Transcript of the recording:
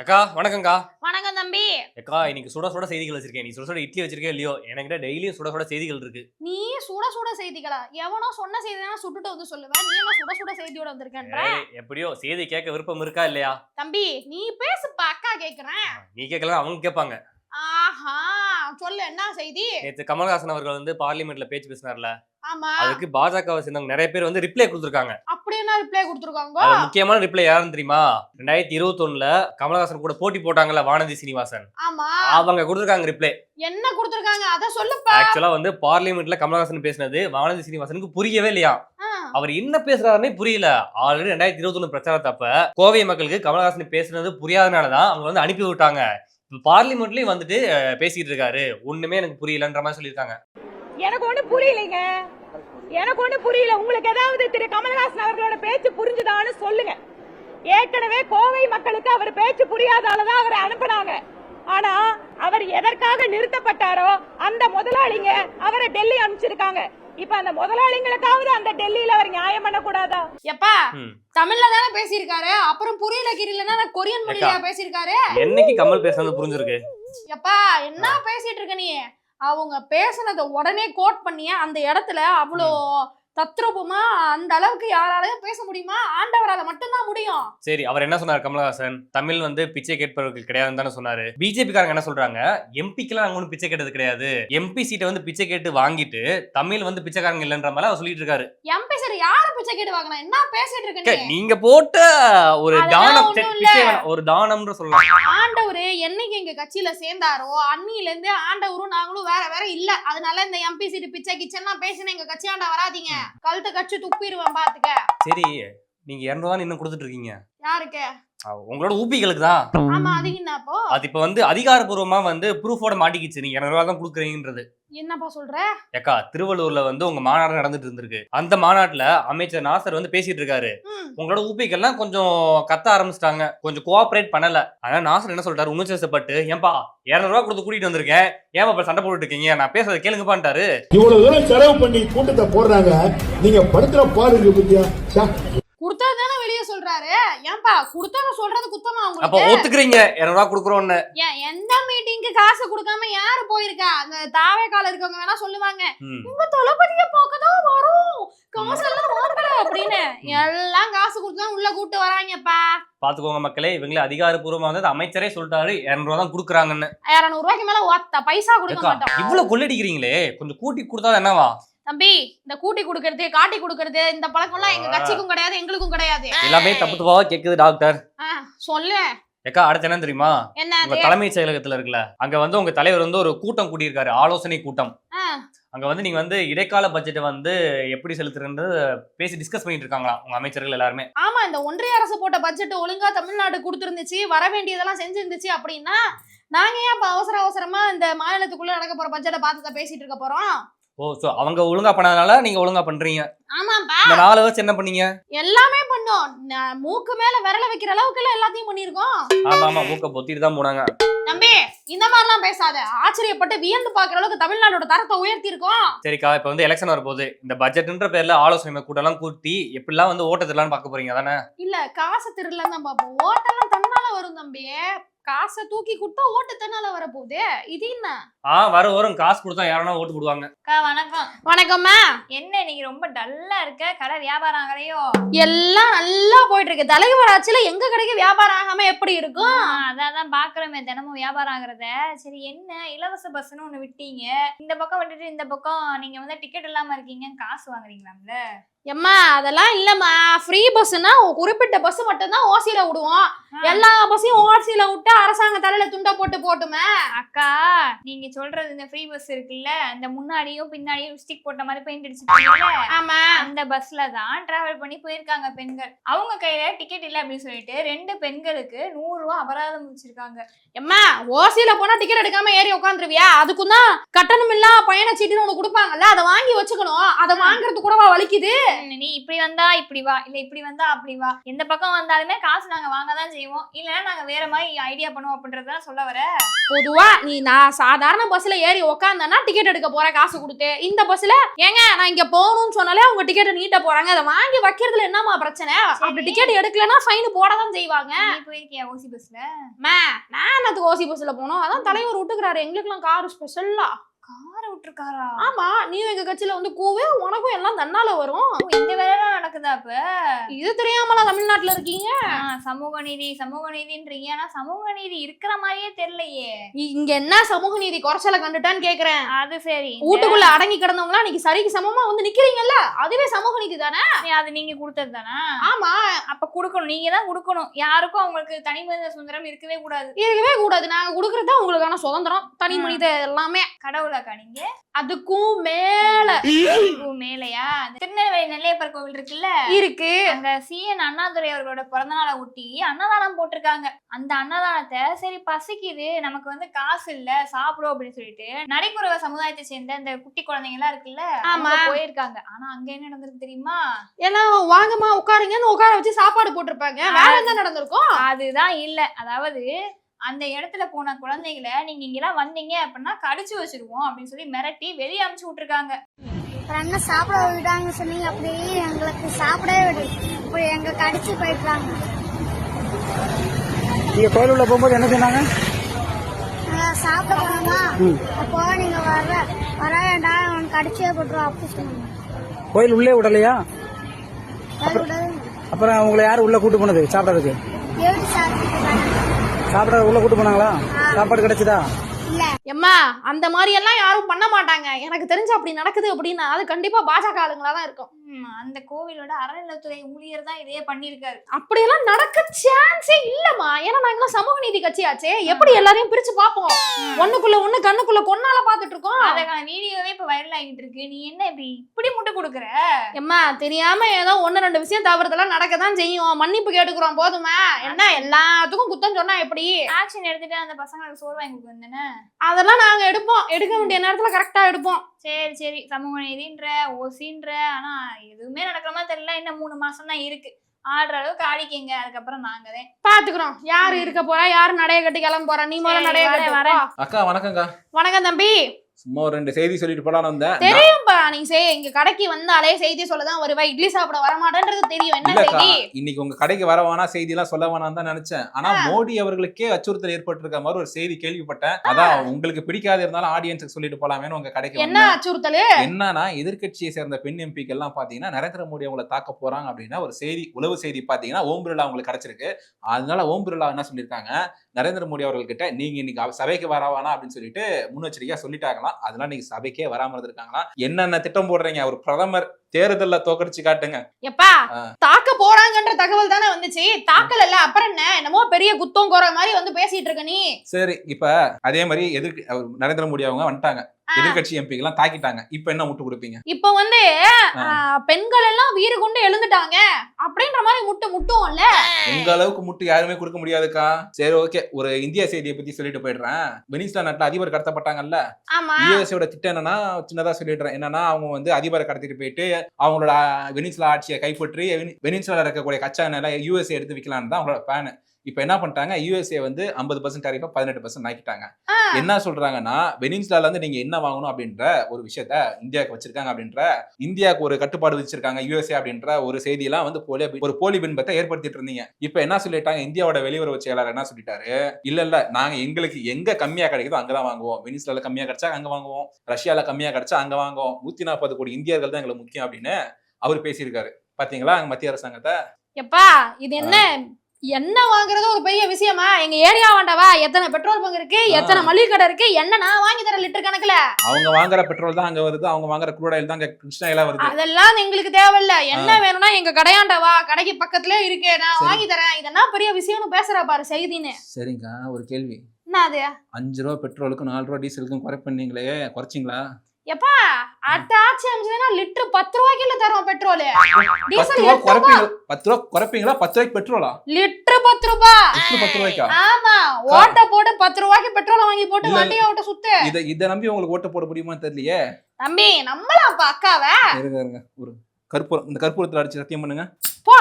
அக்கா வணக்கம்க்கா. வணக்கம் தம்பி. அக்கா இன்னைக்கு சுட சுட செய்திகள் வச்சிருக்கேன். நீ சுட சுட இட்லி வச்சிருக்கே இல்லையோ? என்கிட்ட டெய்லியும் சுட சுட செய்திகள் இருக்கு. நீ சுட சுட செய்திகளா? எவனோ சொன்ன செய்தினா சுட்டுட்டு வந்து சொல்லுவேன் நீ என்ன சுட சுட செய்தியோட வந்திருக்கன்ற? ஏய், எப்படியோ செய்தி கேட்க விருப்பம் இருக்கா இல்லையா? தம்பி நீ பேசுப்பா. அக்கா கேக்குறேன். நீ கேட்கலாம் அவங்க கேட்பாங்க. ஆஹா. சொல்லு என்ன செய்தி? நேற்று கமல்ஹாசன் அவர்கள் வந்து பார்லிமெண்ட்ல பேச்சு பேசினார்ல. ஆமா. அதுக்கு பாஜகவை சேர்ந்தவங்க நிறைய பேர் வந்து ரிப்ளை கொடுத்துருக்காங்க. அப்படி என்ன ரிப்ளை கொடுத்துருக்காங்க? முக்கியமான ரிப்ளை யாருன்னு தெரியுமா? ரெண்டாயிரத்தி இருபத்தொன்னுல கமல்ஹாசன் கூட போட்டி போட்டாங்கல்ல வானதி சீனிவாசன். ஆமா. அவங்க கொடுத்துருக்காங்க ரிப்ளை என்ன கொடுத்துருக்காங்க? அத சொல்லுப்பா. ஆக்சுவலா வந்து பார்லிமெண்ட்ல கமல்ஹாசன் பேசினது வானதி சீனிவாசனுக்கு புரியவே இல்லையா? அவர் என்ன பேசுறாருன்னே புரியல. ஆல்ரெடி ரெண்டாயிரத்தி இருபத்தி பிரச்சாரத்தப்ப கோவை மக்களுக்கு கமலஹாசன் பேசுனது புரியாதனாலதான் அவங்க வந்து அனுப்பி விட்டாங்க பார்லிமெண்ட்லயும் வந்துட்டு பேசிட்டு இருக்காரு ஒண்ணுமே எனக்கு புரியலன்ற மாதிரி சொல்லியிருக்காங்க. எனக்கு ஒண்ணு புரியலைங்க. எனக்கு ஒண்ணு புரியல. உங்களுக்கு ஏதாவது திரு கமல்ஹாசன் அவர்களோட பேச்சு புரிஞ்சுதான்னு சொல்லுங்க. ஏற்கனவே கோவை மக்களுக்கு அவர் பேச்சு புரியாதாலதான் அவரை அனுப்புனாங்க. ஆனா அவர் எதற்காக நிறுத்தப்பட்டாரோ அந்த முதலாளிங்க அவரை டெல்லி அனுப்பிச்சிருக்காங்க. இப்ப அந்த முதலாளிங்களுக்காவது அந்த டெல்லியில அவர் நியாயம் பண்ண கூடாதா எப்பா. தமிழ்ல தானே பேசியிருக்காரு? அப்புறம் புரியல கிரியலன்னா கொரியன் மொழியில பேசியிருக்காரு? என்னைக்கு கமல் பேசுனது புரிஞ்சிருக்கு? எப்பா என்ன பேசிட்டு இருக்க நீ? அவங்க பேசுனத உடனே கோட் பண்ணிய அந்த இடத்துல அவ்வளோ தத்ரூபமா அந்த அளவுக்கு யாராலையும் பேச முடியுமா? ஆண்டவரால மட்டும்தான் முடியும். சரி அவர் என்ன சொன்னார் கமலஹாசன்? தமிழ் வந்து பிச்சை கேட்பவர்கள் கிடையாதுன்னு தானே சொன்னாரு. பிஜேபி காரங்க என்ன சொல்றாங்க? எம்பிக்கெல்லாம் நாங்க ஒன்றும் பிச்சை கேட்டது கிடையாது. எம்பி சீட்டை வந்து பிச்சை கேட்டு வாங்கிட்டு தமிழ் வந்து பிச்சைக்காரங்க இல்லைன்ற மாதிரி அவர் சொல்லிட்டு இருக்காரு. எம்பி சார் யார பிச்சை கேட்டு வாங்கினா? என்ன பேசிட்டு இருக்க அக்கா, நீ நீங்க போட்ட ஒரு தானம் ஒரு தானம்ன்ற சொல்லலாம். ஆண்டவரு என்னைக்கு எங்க கட்சியில சேர்ந்தாரோ அன்னில இருந்து ஆண்டவரும் நாங்களும் வேற வேற இல்ல. அதனால இந்த எம்பி சீட்டு பிச்சை கிச்சன்னா பேசின எங்க கட்சி ஆண்ட வராதீங்க. கழுத்தை கட்சி துப்பிடுவேன் பாத்துக்க. சரி நீங்க இரநூறுவா இன்னும் கொடுத்துட்டு இருக்கீங்க? யாருக்கு? உங்களோட ஊப்பிகளுக்கு தான் ஆமா அது என்னப்போ அது இப்ப வந்து அதிகாரப்பூர்வமா வந்து ப்ரூஃபோட மாட்டிக்கிச்சு. நீங்க இரநூறுவா தான் கொடுக்குறீங்கன்றது. என்னப்பா சொல்ற? ஏக்கா திருவள்ளூர்ல வந்து உங்க மாநாடு நடந்துட்டு இருந்திருக்கு. அந்த மாநாட்டுல அமைச்சர் நாசர் வந்து பேசிட்டு இருக்காரு. உங்களோட ஊப்பிகள்லாம் கொஞ்சம் கத்த ஆரம்பிச்சிட்டாங்க. கொஞ்சம் கோஆபரேட் பண்ணல. ஆனா நாசர் என்ன சொல்றாரு? உணர்ச்சிவசப்பட்டு ஏன்பா இரநூறுவா கொடுத்து கூட்டிட்டு வந்திருக்கேன். ஏன் இப்ப சண்டை போட்டுட்டு இருக்கீங்க? நான் பேசுறதை கேளுங்கப்பான்ட்டாரு. இவ்வளவு தூரம் செலவு பண்ணி கூட்டத்தை போடுறாங்க. நீங்க படுத்துற பாடு கொடுத்தது தானே வெளியே சொல்றாரு? ஏன்பா கொடுத்தத சொல்றது குத்தமா அப்ப உங்களுக்கு ஒத்துக்கிறீங்க. இரநூறுவா கொடுக்குறோன்னு. ஏன் எந்த மீட்டிங்க்கு காசு கொடுக்காம யாரு போயிருக்கா? அந்த தாவே கால இருக்கவங்க வேணா சொல்லுவாங்க. உங்க தளபதிய பார்க்கதான் வரும். காசு எல்லாம் வாங்கல அப்படின்னு. எல்லாம் காசு கொடுத்து உள்ள கூட்டு வராங்கப்பா. பாத்துக்கோங்க மக்களே இவங்களே அதிகாரப்பூர்வமா வந்து அமைச்சரே சொல்லிட்டாரு. இரநூறுவா தான் கொடுக்குறாங்கன்னு. இரநூறு ரூபாய்க்கு மேல ஒத்த பைசா கொடுக்க மாட்டோம். இவ்வளவு கொள்ளடிக்கிறீங்களே. கொஞ்சம் கூட்டி கொடுத்தா என்னவா? தம்பி இந்த கூட்டி கொடுக்கறது காட்டி கொடுக்கறது இந்த பழக்கம் எல்லாம் எங்க கட்சிக்கும் கிடையாது எங்களுக்கும் கிடையாது. எல்லாமே தப்பு தப்பாவா கேக்குது டாக்டர். சொல்லு. ஏக்கா அடுத்து என்ன தெரியுமா? உங்க அது? தலைமைச் செயலகத்துல இருக்குல்ல அங்க வந்து உங்க தலைவர் வந்து ஒரு கூட்டம் கூட்டியிருக்காரு ஆலோசனை கூட்டம். அங்க வந்து நீங்க வந்து இடைக்கால பட்ஜெட்டை வந்து எப்படி செலுத்துறது பேசி டிஸ்கஸ் பண்ணிட்டு இருக்காங்களா உங்க அமைச்சர்கள் எல்லாருமே. ஆமா இந்த ஒன்றிய அரசு போட்ட பட்ஜெட் ஒழுங்கா தமிழ்நாடு கொடுத்துருந்துச்சு வர வேண்டியதெல்லாம் செஞ்சிருந்துச்சு அப்படின்னா நாங்க ஏன் இப்ப அவசர அவசரமா இந்த மாநிலத்துக்குள்ள நடக்க போற பட்ஜெட்டை பார்த்து பேசிட்டு இருக்க போறோம்? ஓ சோ அவங்க ஒழுங்கா பண்ணாதனால நீங்க ஒழுங்கா பண்றீங்க. ஆமாப்பா இந்த நாலு வருஷம் என்ன பண்ணீங்க? எல்லாமே பண்ணோம். ந- மூக்கு மேல விரல வைக்கிற அளவுக்கு எல்லாம் எல்லாத்தையும் பண்ணிருக்கோம் ஆமா ஆமா மூக்க பொத்திட்டு தான் போனாங்க. தம்பி இந்த மாதிரிலாம் பேசாத. ஆச்சரியப்பட்டு வியந்து பாக்குற அளவுக்கு தமிழ்நாடோட தரத்தை உயர்த்தி இருக்கோம் சரிக்கா இப்ப வந்து எலெக்ஷன் வரப்போகுது. இந்த பட்ஜெட்ன்ற பேர்ல ஆலோசனை கூட்டம் எல்லாம் கூட்டி எப்படிலாம் வந்து ஓட்டத்திடலாம்னு பார்க்க போறீங்க தானே இல்ல காசு திருடலாம் தான் பாப்போம் ஓட்டெல்லாம் தன்னால வரும் தம்பி. காசை தூக்கி கொடுத்தா ஓட்டு தன்னால வரப்போகுது? இது என்ன? ஆ வர வரும். காசு கொடுத்தா யாரனா ஓட்டு போடுவாங்க. அக்கா வணக்கம். வணக்கம்மா. என்ன நீங்க ரொம்ப டல்லா இருக்க? கடை வியாபாரம் ஆகலையோ? எல்லாம் நல்லா போயிட்டு இருக்கு தலைவர் ஆட்சியில எங்க கடைக்கு வியாபாரம் ஆகாம எப்படி இருக்கும்? அதான் தான் பாக்குறோமே. தினமும் வியாபாரம் ஆகுறத. சரி என்ன? இலவச பஸ்ன்னு ஒண்ணு விட்டீங்க. இந்த பக்கம் விட்டுட்டு இந்த பக்கம் நீங்க வந்து டிக்கெட் இல்லாம இருக்கீங்க காசு வாங்குறீங்களாம்ல? எம்மா அதெல்லாம் இல்லம்மா. ஃப்ரீ பஸ்னா குறிப்பிட்ட பஸ் மட்டும் தான் ஓசியில விடுவோம். எல்லா பஸ்ஸையும் ஓசியில விட்டு அரசாங்க தலையில துண்டை போட்டு போட்டுமே. அக்கா நீங்க சொல்றது இந்த ஃப்ரீ பஸ் இருக்குல்ல இந்த முன்னாடியும் பின்னாடியும் ஸ்டிக் போட்ட மாதிரி பெயிண்ட் அடிச்சிருக்கீங்கல்ல? ஆமா. அந்த பஸ்ல தான் டிராவல் பண்ணி போயிருக்காங்க பெண்கள். அவங்க கையில டிக்கெட் இல்ல அப்படின்னு சொல்லிட்டு ரெண்டு பெண்களுக்கு நூறு ரூபாய் அபராதம் வச்சிருக்காங்க எம்மா ஓசியில போனா டிக்கெட் எடுக்காம ஏறி உட்காந்துருவியா அதுக்கும் தான் கட்டணம் இல்லா பயண சீட்டுன்னு ஒண்ணு கொடுப்பாங்கல்ல அதை வாங்கி வச்சுக்கணும். அதை வாங்குறது கூடவா வலிக்குது? நீ இப்படி வந்தா இப்படி வா இல்ல இப்படி வந்தா அப்படி வா. எந்த பக்கம் வந்தாலுமே காசு நாங்க வாங்க தான் செய்வோம். இல்லைன்னா நாங்க வேற மாதிரி ஐடியா பண்ணுவோம் அப்படின்றதான் சொல்ல வர. பொதுவா நீ நான் சாதாரண பஸ்ல ஏறி உக்காந்தனா டிக்கெட் எடுக்க போற காசு கொடுத்து. இந்த பஸ்ல ஏங்க நான் இங்க போகணும்னு சொன்னாலே அவங்க டிக்கெட் நீட்ட போறாங்க. அதை வாங்கி வைக்கிறதுல என்னமா பிரச்சனை? அப்படி டிக்கெட் எடுக்கலன்னா ஃபைன் போட தான் செய்வாங்க. நீ போயிருக்கியா ஓசி பஸ்ல மே நான் என்னத்துக்கு ஓசி பஸ்ல போனோம்? அதான் தலைவர் விட்டுக்கிறாரு. எங்களுக்குலாம் கார் ஸ்பெஷல்லா விட்டுருக்காரா? ஆமா நீ எங்க கட்சியில வந்து கூவே உனக்கும் எல்லாம் தன்னால வரும். இந்த வேலைலாம் நடக்குதா அப்ப? இது தெரியாமலா தமிழ்நாட்டுல இருக்கீங்க? சமூக நீதி சமூக நீதின்றீங்க. ஆனா சமூக நீதி இருக்கிற மாதிரியே தெரியலையே. இங்க என்ன சமூக நீதி குறைச்சல கண்டுட்டான்னு கேக்குறேன். அது சரி. வீட்டுக்குள்ள அடங்கி கிடந்தவங்க இன்னைக்கு சரிக்கு சமமா வந்து நிக்கிறீங்கல்ல? அதுவே சமூக நீதி தானே? அது நீங்க கொடுத்தது தானா? ஆமா. அப்ப குடுக்கணும். நீங்க தான் குடுக்கணும். யாருக்கும் அவங்களுக்கு தனி மனித சுதந்திரம் இருக்கவே கூடாது. இருக்கவே கூடாது. நாங்க குடுக்கறது உங்களுக்கான சுதந்திரம். தனி. மனித எல்லாமே. கடவுளாக்கா நீங்க அதுக்கும் மேல. மேலையா? திருநெல்வேலி நெல்லையப்பர் கோவில் இருக்குல்ல? இருக்கு. அங்க சிஎன் அண்ணாதுரை அவர்களோட பிறந்த நாளை ஒட்டி அன்னதானம் போட்டிருக்காங்க. அந்த அன்னதானத்தை சரி பசிக்குது நமக்கு வந்து காசு இல்ல சாப்பிடும் அப்படின்னு சொல்லிட்டு நடைக்குறவ சமுதாயத்தை சேர்ந்த இந்த குட்டி குழந்தைங்க எல்லாம் இருக்குல்ல ஆமா. போயிருக்காங்க. ஆனா அங்க என்ன நடந்திருக்கு தெரியுமா? எல்லாம் வாங்கம்மா உட்காருங்கன்னு உட்கார வச்சு சாப்பாடு போட்டிருப்பாங்க. வேற என்ன நடந்திருக்கும்? அதுதான் இல்ல. அதாவது அந்த இடத்துல போன குழந்தைகளை நீங்க இங்கெல்லாம் வந்தீங்க அப்படின்னா கடிச்சு வச்சிருவோம் அப்படின்னு சொல்லி மிரட்டி வெளியே அமுச்சு விட்டுருக்காங்க. அப்புறம் என்ன சாப்பிட விடாங்க சொன்னீங்க அப்படியே எங்களுக்கு சாப்பிடவே விடு. இப்படி எங்க கடிச்சு போயிட்டாங்க நீங்க கோயில் உள்ள போகும்போது என்ன சொன்னாங்க? சாப்பிட போனோமா அப்போ நீங்க வர வர வேண்டாம் அவன் கடிச்சே போட்டுருவோம் அப்படி சொன்னாங்க. கோயில் உள்ளே விடலையா. அப்புறம் உங்களை யாரு உள்ள கூட்டு போனது சாப்பிடறதுக்கு? சாப்பிட உள்ள கூட்டு போனாங்களா? சாப்பாடு கிடைச்சதா? இல்ல. எம்மா அந்த மாதிரி எல்லாம் யாரும் பண்ண மாட்டாங்க. எனக்கு தெரிஞ்சு அப்படி நடக்குது அப்படின்னா அது கண்டிப்பா பாஜக ஆளுங்களா தான் இருக்கும். அந்த கோவிலோட அறநிலைத்துறை ஊழியர் தான் இதையே பண்ணியிருக்காரு. அப்படியெல்லாம் நடக்க சான்ஸே இல்லம்மா. ஏன்னா நாங்களாம் சமூக நீதி கட்சியாச்சே. எப்படி எல்லாரையும் பிரிச்சு பார்ப்போம்? ஒண்ணுக்குள்ள ஒண்ணு கண்ணுக்குள்ள பொண்ணால பாத்துட்டு இருக்கோம். அதுக்கான வீடியோவே இப்ப வைரல் ஆகிட்டு இருக்கு. நீ என்ன இப்படி இப்படி முட்டை கொடுக்குற? எம்மா தெரியாம ஏதோ ஒண்ணு ரெண்டு விஷயம் தவறுதெல்லாம் நடக்க தான் செய்யும். மன்னிப்பு கேட்டுக்கிறோம் போதுமா? என்ன எல்லாத்துக்கும் குத்தம் சொன்னா எப்படி? ஆக்ஷன் எடுத்துட்டு அந்த பசங்களுக்கு சோறு வாங்கி கொடுக்க வந்தேனே? அதெல்லாம் நாங்க எடுப்போம். எடுக்க வேண்டிய நேரத்துல கரெக்டா எடுப்போம். சரி சரி. சமூக நீதின்ற ஓசின்ற ஆனா எதுவுமே நடக்கிற மாதிரி தெரியல. இன்னும் மூணு மாசம் தான் இருக்கு. ஆடுற அளவுக்கு ஆடிக்கங்க. அதுக்கப்புறம் நாங்க தான். பாத்துக்கிறோம். யாரு இருக்க போறா? யாரு நடைய கட்டி கிளம்ப போறா? நீ முதல்ல சரி, நடைய கட்டி. வரேன். வா. அக்கா வணக்கம்க்கா. வணக்கம் தம்பி. சும்மா ஒரு ரெண்டு செய்தி சொல்லிட்டு போலான்னு வந்தேன். தெரியும்பா நீ செய். இங்க கடைக்கு வந்தாலே செய்தி சொல்லதான் வருவா. இட்லி சாப்பிட வரமாட்டேன்றது தெரியும். என்ன செய்தி? இன்னைக்கு உங்க கடைக்கு வர வேணா செய்தி எல்லாம் சொல்ல வேணாம் தான் நினைச்சேன். ஆனா மோடி அவர்களுக்கே அச்சுறுத்தல் ஏற்பட்டிருக்க மாதிரி ஒரு செய்தி கேள்விப்பட்டேன். அதான் உங்களுக்கு பிடிக்காத இருந்தாலும் ஆடியன்ஸுக்கு சொல்லிட்டு போலாமேன்னு உங்க கடைக்கு என்ன அச்சுறுத்தலு? என்னன்னா எதிர்க்கட்சியை சேர்ந்த பெண் எம்பிக்கு எல்லாம் பாத்தீங்கன்னா நரேந்திர மோடி அவங்களை தாக்க போறாங்க அப்படின்னா ஒரு செய்தி உளவு செய்தி பாத்தீங்கன்னா ஓம் பிர்லா அவங்களுக்கு கிடைச்சிருக்கு. அதனால ஓம் பிர்லா என்ன சொல்லியிருக்காங்க? நரேந்திர மோடி அவர்கள்கிட்ட நீங்க இன்னைக்கு சபைக்கு வர வேணாம் அப்படின்னு சொல்லிட்டு முன்னெச்சரிக்கையா சொல்லிட்டாங்களாம். அதனால நீங்க சபைக்கே வராம இருந்திருக்காங்களா என்னென்ன திட்டம் போடுறீங்க? ஒரு பிரதமர் தேர்தல்ல தோக்கடிச்சு காட்டுங்க. எப்பா. தாக்க போறாங்கன்ற தகவல் தானே வந்துச்சு. தாக்கல இல்ல அப்புறம் என்ன? என்னமோ பெரிய குத்தம் கோர மாதிரி வந்து பேசிட்டு இருக்க நீ. சரி இப்ப அதே மாதிரி எதிர்க்கு அவர் நரேந்திர மோடி அவங்க வந்துட்டாங்க. எதிர்க்கட்சி எம்பிக்கு எல்லாம் தாக்கிட்டாங்க. இப்ப என்ன முட்டு கொடுப்பீங்க? இப்ப வந்து பெண்கள் எல்லாம் வீறு கொண்டு எழுந்துட்டாங்க. அப்படின்ற மாதிரி முட்டு முட்டுவோம்ல. உங்க அளவுக்கு முட்டு யாருமே கொடுக்க முடியாதுக்கா. சரி ஓகே. ஒரு இந்திய செய்தியை பத்தி சொல்லிட்டு போயிடுறேன். வெனிஸ்லா நாட்டுல அதிபர் கடத்தப்பட்டாங்கல்ல? யூஎஸ்ஓட திட்டம் என்னன்னா சின்னதா சொல்லிடுறேன். என்னன்னா அவங்க வந்து அதிபரை கடத்திட்டு போயிட்டு அவங்களோட வெனிஸ்லா ஆட்சியை கைப்பற்றி வெனிஸ்லால இருக்கக்கூடிய கச்சா எண்ணெய் யூஎஸ்ஏ எடுத்து விற்கலான்னு தான் அவங்களோட பிளான் இப்போ என்ன பண்ணிட்டாங்க? யூஎஸ்ஏ வந்து ஐம்பது பர்சன்ட் டேரிஃபா பதினெட்டு பர்சன்ட் ஆக்கிட்டாங்க. என்ன சொல்றாங்கன்னா வெனின்ஸ்லால இருந்து நீங்க என்ன வாங்கணும் அப்படின்ற ஒரு விஷயத்த இந்தியாவுக்கு வச்சிருக்காங்க அப்படின்ற இந்தியாவுக்கு ஒரு கட்டுப்பாடு வச்சிருக்காங்க யூஎஸ்ஏ அப்படின்ற ஒரு செய்தியெல்லாம் வந்து போலி ஒரு போலி பின்பத்தை ஏற்படுத்திட்டு இருந்தீங்க. இப்போ என்ன சொல்லிட்டாங்க? இந்தியாவோட வெளியுறவு செயலாளர் என்ன சொல்லிட்டாரு? இல்ல இல்ல நாங்க எங்களுக்கு எங்க கம்மியா கிடைக்குதோ அங்கதான் வாங்குவோம். வெனிஸ்லால கம்மியா கிடைச்சா அங்க வாங்குவோம். ரஷ்யால கம்மியா கிடைச்சா அங்க வாங்குவோம். நூத்தி நாற்பது கோடி இந்தியர்கள் தான் எங்களுக்கு முக்கியம் அப்படின்னு அவர் பேசியிருக்காரு. பாத்தீங்களா? அங்க மத்திய அரசாங்கத்தை? எப்பா இது என்ன? என்ன வாங்குறது ஒரு பெரிய விஷயமா? எங்க ஏரியா வேண்டாவா எத்தனை பெட்ரோல் பங்க் இருக்கு? எத்தனை மளிகை கடை இருக்கு? என்ன நான் வாங்கி தரேன் லிட்டர் கணக்குல? அவங்க வாங்குற பெட்ரோல் தான் அங்க வருது. அவங்க வாங்குற crude oil தான் அங்க கிருஷ்ணாயில வருது. அதெல்லாம் எங்களுக்கு தேவையில்ல. என்ன வேணும்னா எங்க கடையாண்டவா கடைக்கு பக்கத்துல இருக்கே. நான். வாங்கி தரேன். இதெல்லாம் பெரிய விஷயம்னு பேசுற பாரு செய்தின்னு. சரிங்க ஒரு கேள்வி. என்ன அது? அஞ்சு ரூபா பெட்ரோலுக்கும் நாலு ரூபா டீசலுக்கும் குறை பண்ணீங்களே. குறைச்சிங்களா? எப்பா அடுத்த ஆட்சி அமைச்சதுன்னா லிட்டர் பத்து ரூபாய்க்கு இல்ல தரோம் பெட்ரோல். டீசல் பத்து ரூபா குறைப்பீங்களா? பத்து ரூபாய்க்கு பெட்ரோலா? லிட்டர் பத்து ரூபா. லிட்டர் பத்து ரூபாய்க்கா? ஆமா ஓட்ட போட்டு பத்து ரூபாய்க்கு பெட்ரோல் வாங்கி போட்டு வண்டியை ஓட்ட சுத்து. இத இத நம்பி உங்களுக்கு ஓட்டு போட முடியுமா தெரியலையே? தம்பி நம்மளாப்பா அக்காவ. இருங்க இருங்க ஒரு கற்பூரம் இந்த கற்பூரத்துல அடிச்சு சத்தியம் பண்ணுங்க. போ.